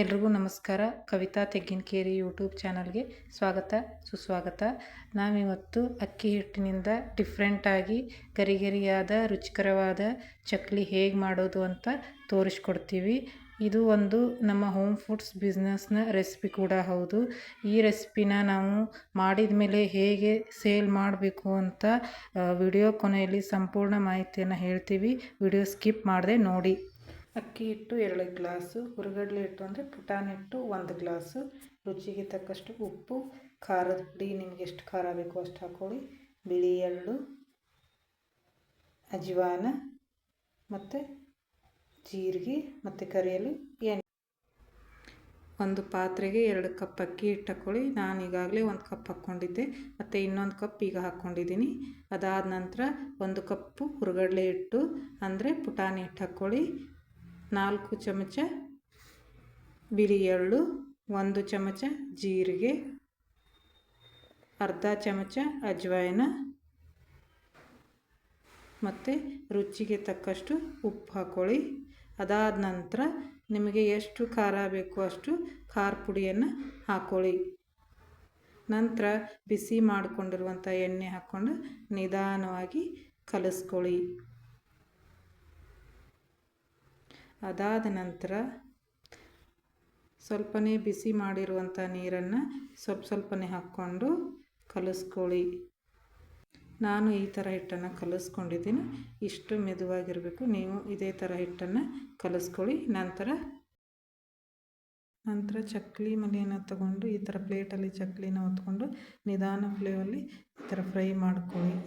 ಎಲ್ರಿಗೂ ನಮಸ್ಕಾರ. ಕವಿತಾ ತೆಗ್ಗಿನಕೇರಿ ಯೂಟ್ಯೂಬ್ ಚಾನಲ್ಗೆ ಸ್ವಾಗತ, ಸುಸ್ವಾಗತ. ನಾವಿವತ್ತು ಅಕ್ಕಿ ಹಿಟ್ಟಿನಿಂದ ಡಿಫ್ರೆಂಟಾಗಿ ಗರಿಗರಿಯಾದ, ರುಚಿಕರವಾದ ಚಕ್ಲಿ ಹೇಗೆ ಮಾಡೋದು ಅಂತ ತೋರಿಸ್ಕೊಡ್ತೀವಿ. ಇದು ಒಂದು ನಮ್ಮ ಹೋಮ್ ಫುಡ್ಸ್ ಬಿಸ್ನೆಸ್ನ ರೆಸಿಪಿ ಕೂಡ ಹೌದು. ಈ ರೆಸಿಪಿನ ನಾವು ಮಾಡಿದ ಮೇಲೆ ಹೇಗೆ ಸೇಲ್ ಮಾಡಬೇಕು ಅಂತ ವಿಡಿಯೋ ಕೊನೆಯಲ್ಲಿ ಸಂಪೂರ್ಣ ಮಾಹಿತಿಯನ್ನು ಹೇಳ್ತೀವಿ. ವಿಡಿಯೋ ಸ್ಕಿಪ್ ಮಾಡದೆ ನೋಡಿ. ಅಕ್ಕಿ ಹಿಟ್ಟು ಎರಡು ಗ್ಲಾಸು, ಹುರುಗಡಲೆ ಹಿಟ್ಟು ಅಂದರೆ ಪುಟಾಣಿ ಹಿಟ್ಟು ಒಂದು ಗ್ಲಾಸು. ರುಚಿಗೆ ತಕ್ಕಷ್ಟು ಉಪ್ಪು, ಖಾರದ ಪುಡಿ, ನಿಮ್ಗೆ ಎಷ್ಟು ಖಾರ ಬೇಕೋ ಅಷ್ಟು ಹಾಕ್ಕೊಳ್ಳಿ ಬಿಳಿ ಎಳ್ಳು, ಅಜ್ವಾನ ಮತ್ತು ಜೀರಿಗೆ ಮತ್ತು ಕರಿಯಲು ಎಣ್ಣೆ. ಒಂದು ಪಾತ್ರೆಗೆ ಎರಡು ಕಪ್ ಅಕ್ಕಿ ಹಿಟ್ಟು ಹಾಕ್ಕೊಳ್ಳಿ ನಾನು ಈಗಾಗಲೇ ಒಂದು ಕಪ್ ಹಾಕ್ಕೊಂಡಿದ್ದೆ. ಮತ್ತು ಇನ್ನೊಂದು ಕಪ್ ಈಗ ಹಾಕ್ಕೊಂಡಿದ್ದೀನಿ. ಅದಾದ ನಂತರ ಒಂದು ಕಪ್ಪು ಹುರುಗಡ್ಲೆ ಹಿಟ್ಟು ಅಂದರೆ ಪುಟಾಣಿ ಹಿಟ್ಟು ಹಾಕ್ಕೊಳ್ಳಿ ನಾಲ್ಕು ಚಮಚ ಬಿಳಿ ಎಳ್ಳು, ಒಂದು ಚಮಚ ಜೀರಿಗೆ, ಅರ್ಧ ಚಮಚ ಅಜ್ವಾಯನ ಮತ್ತು ರುಚಿಗೆ ತಕ್ಕಷ್ಟು ಉಪ್ಪು ಹಾಕ್ಕೊಳ್ಳಿ ಅದಾದ ನಂತರ ನಿಮಗೆ ಎಷ್ಟು ಖಾರ ಬೇಕು ಅಷ್ಟು ಖಾರ ಪುಡಿಯನ್ನು ಹಾಕ್ಕೊಳ್ಳಿ ನಂತರ ಬಿಸಿ ಮಾಡಿಕೊಂಡಿರುವಂಥ ಎಣ್ಣೆ ಹಾಕ್ಕೊಂಡು ನಿಧಾನವಾಗಿ ಕಲಿಸ್ಕೊಳ್ಳಿ. ಅದಾದ ನಂತರ ಸ್ವಲ್ಪನೇ ಬಿಸಿ ಮಾಡಿರುವಂಥ ನೀರನ್ನು ಸ್ವಲ್ಪ ಸ್ವಲ್ಪನೇ ಹಾಕ್ಕೊಂಡು ಕಲಿಸ್ಕೊಳ್ಳಿ. ನಾನು ಈ ಥರ ಹಿಟ್ಟನ್ನು ಕಲಿಸ್ಕೊಂಡಿದ್ದೀನಿ. ಇಷ್ಟು ಮೆದುವಾಗಿರಬೇಕು. ನೀವು ಇದೇ ಥರ ಹಿಟ್ಟನ್ನು ಕಲಿಸ್ಕೊಳ್ಳಿ. ನಂತರ ನಂತರ ಚಕ್ಲಿ ಮನೆಯನ್ನು ತಗೊಂಡು ಈ ಥರ ಪ್ಲೇಟಲ್ಲಿ ಚಕ್ಲಿನ ಹೊತ್ಕೊಂಡು ನಿಧಾನ ಫ್ಲೇವಲ್ಲಿ ಈ ಥರ ಫ್ರೈ ಮಾಡ್ಕೊಳ್ಳಿ.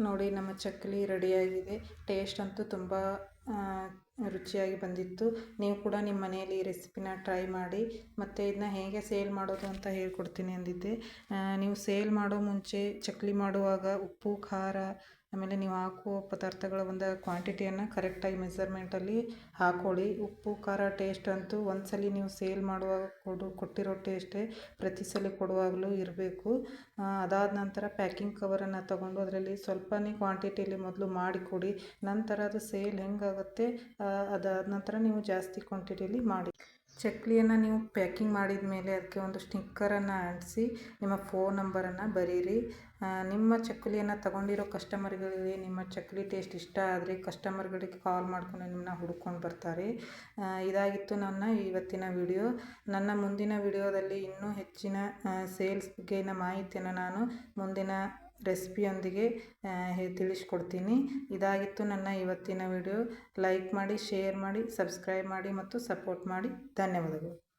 ನೋಡಿ ನಮ್ಮ ಚಕ್ಲಿ ರೆಡಿಯಾಗಿದೆ ಟೇಸ್ಟ್ ಅಂತೂ ತುಂಬ ರುಚಿಯಾಗಿ ಬಂದಿತ್ತು. ನೀವು ಕೂಡ ನಿಮ್ಮ ಮನೆಯಲ್ಲಿ ಈ ರೆಸಿಪಿನ ಟ್ರೈ ಮಾಡಿ, ಮತ್ತು ಇದನ್ನ ಹೇಗೆ ಸೇಲ್ ಮಾಡೋದು ಅಂತ ಹೇಳ್ಕೊಡ್ತೀನಿ ಅಂದಿದ್ದೆ. ನೀವು ಸೇಲ್ ಮಾಡೋ ಮುಂಚೆ ಚಕ್ಕುಲಿ ಮಾಡುವಾಗ ಉಪ್ಪು, ಖಾರ ಆಮೇಲೆ ನೀವು ಹಾಕುವ ಪದಾರ್ಥಗಳ ಒಂದು ಕ್ವಾಂಟಿಟಿಯನ್ನು ಕರೆಕ್ಟಾಗಿ ಮೆಸರ್ಮೆಂಟಲ್ಲಿ ಹಾಕ್ಕೊಳ್ಳಿ ಉಪ್ಪು, ಖಾರ ಟೇಸ್ಟ್ ಅಂತೂ ಒಂದು ನೀವು ಸೇಲ್ ಮಾಡುವಾಗ ಕೊಡು, ಕೊಟ್ಟಿರೋ ಟೇಸ್ಟೇ ಪ್ರತಿ ಸಲ ಕೊಡುವಾಗಲೂ ಇರಬೇಕು. ಅದಾದ ನಂತರ ಪ್ಯಾಕಿಂಗ್ ಕವರನ್ನು ತಗೊಂಡು ಅದರಲ್ಲಿ ಸ್ವಲ್ಪನೇ ಕ್ವಾಂಟಿಟಿಯಲ್ಲಿ ಮೊದಲು ಮಾಡಿಕೊಡಿ. ನಂತರ ಅದು ಸೇಲ್ ಹೆಂಗಾಗುತ್ತೆ ಅದಾದ ನಂತರ ನೀವು ಜಾಸ್ತಿ ಕ್ವಾಂಟಿಟಿಯಲ್ಲಿ ಮಾಡಿ. ಚಕ್ಲಿಯನ್ನು ನೀವು ಪ್ಯಾಕಿಂಗ್ ಮಾಡಿದ ಮೇಲೆ ಅದಕ್ಕೆ ಒಂದು ಸ್ಟಿಕ್ಕರನ್ನು ಅಂಟಿಸಿ, ನಿಮ್ಮ ಫೋನ್ ನಂಬರನ್ನು ಬರೀರಿ. ನಿಮ್ಮ ಚಕ್ಲಿಯನ್ನು ತಗೊಂಡಿರೋ ಕಸ್ಟಮರ್ಗಳಿಗೆ ನಿಮ್ಮ ಚಕ್ಲಿ ಟೇಸ್ಟ್ ಇಷ್ಟ ಆದರೆ ಕಸ್ಟಮರ್ಗಳಿಗೆ ಕಾಲ್ ಮಾಡಿಕೊಂಡು ನಿಮ್ಮನ್ನ ಹುಡ್ಕೊಂಡು ಬರ್ತಾರೆ. ಇದಾಗಿತ್ತು ನನ್ನ ಇವತ್ತಿನ ವಿಡಿಯೋ. ನನ್ನ ಮುಂದಿನ ವಿಡಿಯೋದಲ್ಲಿ ಇನ್ನೂ ಹೆಚ್ಚಿನ ಸೇಲ್ಸ್ ಬಗ್ಗೆನ ಮಾಹಿತಿಯನ್ನು ನಾನು ಮುಂದಿನ ರೆಸಿಪಿಯೊಂದಿಗೆ ತಿಳಿಸ್ಕೊಡ್ತೀನಿ. ಇದಾಗಿತ್ತು ನನ್ನ ಇವತ್ತಿನ ವಿಡಿಯೋ. ಲೈಕ್ ಮಾಡಿ, ಶೇರ್ ಮಾಡಿ, ಸಬ್ಸ್ಕ್ರೈಬ್ ಮಾಡಿ ಮತ್ತು ಸಪೋರ್ಟ್ ಮಾಡಿ. ಧನ್ಯವಾದಗಳು.